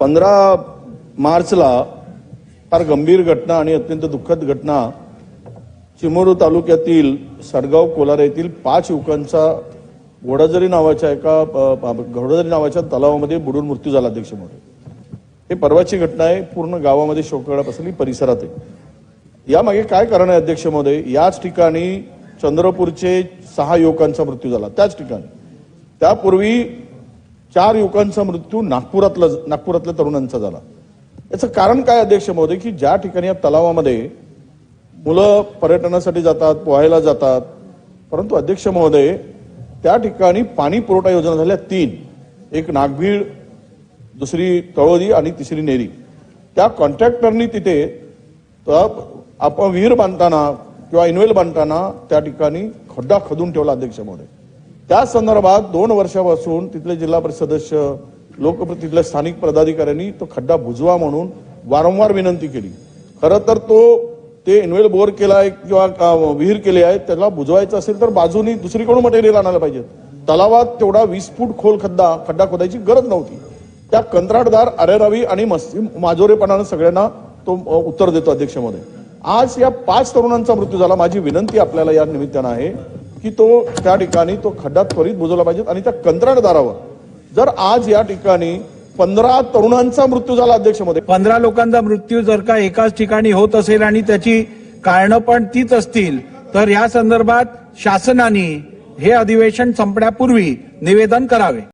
पंधरा मार्चला फार गंभीर घटना आणि अत्यंत दुःखद घटना चिमोरू तालुक्यातील सडगाव कोलार येथील पाच युवकांचा घोडाझरी नावाच्या एका अ, घोडाझरी नावाच्या तलावामध्ये बुडून मृत्यू झाला अध्यक्ष महोदय हे परवाची घटना आहे. पूर्ण गावामध्ये शोककळा पसरली परिसरात आहे. यामागे काय कारण आहे अध्यक्ष महोदय याच ठिकाणी चंद्रपूरचे सहा युवकांचा मृत्यू झाला. त्याच ठिकाणी. त्यापूर्वी चार युवकांचा मृत्यू नागपुरातला नागपुरातल्या तरुणांचा झाला. याचं कारण काय अध्यक्ष महोदय? की ज्या ठिकाणी या तलावामध्ये मुलं पर्यटनासाठी जातात पोहायला जातात परंतु अध्यक्ष महोदय त्या ठिकाणी पाणी पुरवठा योजना झाल्या तीन. एक नागभीड दुसरी तळोदी आणि तिसरी नेरी. त्या कॉन्ट्रॅक्टरनी तिथे आपण विहीर बांधताना किंवा इनवेल बांधताना त्या ठिकाणी खड्डा खदून ठेवला अध्यक्ष महोदय. त्या संदर्भात दोन वर्षापासून तिथले जिल्हा परिषद सदस्य लोक तिथल्या स्थानिक पदाधिकाऱ्यांनी तो खड्डा बुजवा म्हणून वारंवार विनंती केली. खरं तर तो ते इनवेल बोर केलाय किंवा विहीर केली आहे त्याला बुजवायचं असेल तर बाजूनी दुसरीकडून मटेरियल आणायला पाहिजे तलावात तेवढा वीस फूट खोल खड्डा खड्डा खोदायची गरज नव्हती. त्या कंत्राटदार अरेरावी आणि मस्ती माजोरेपणानं सगळ्यांना तो उत्तर देतो अध्यक्षमध्ये. आज या पाच तरुणांचा मृत्यू झाला. माझी विनंती आपल्याला या निमित्तानं आहे. की तो त्या ठिकाणी तो खड्डा त्वरित बुजवला पाहिजे आणि त्या कंत्राटदारावर. जर आज या ठिकाणी पंधरा तरुणांचा मृत्यू झाला अध्यक्षमध्ये. पंधरा लोकांचा मृत्यू जर का एकाच ठिकाणी होत असेल आणि त्याची कारणं पण तीच असतील तर या संदर्भात शासनाने हे अधिवेशन संपण्यापूर्वी निवेदन करावे.